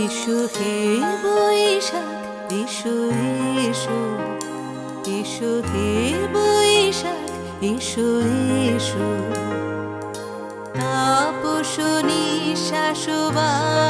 এসো হে বৈশাখ এসো এসো এসো হে বৈশাখ এসো এসো তাপস নিঃশ্বাসবায়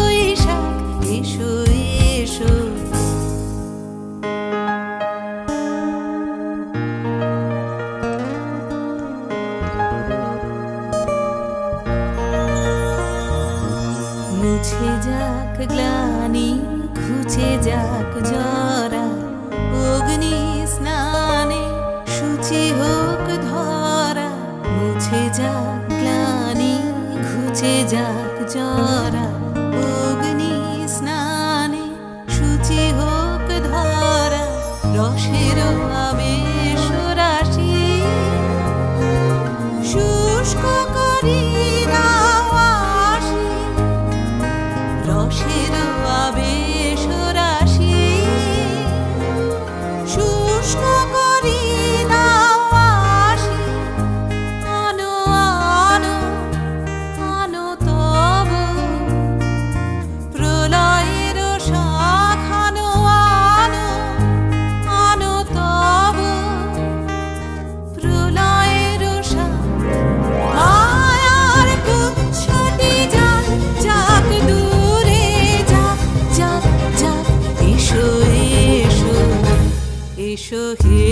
মুছে যাক, গ্লানি খুঁজে যাক জরা। অগ্নি স্নানে সূচি হোক ধরা। মুছে যাক, গ্লানি খুঁজে যাক জরা। অগ্নি স্নানে সূচি হোক ধরা। রসের আবেশ To hear.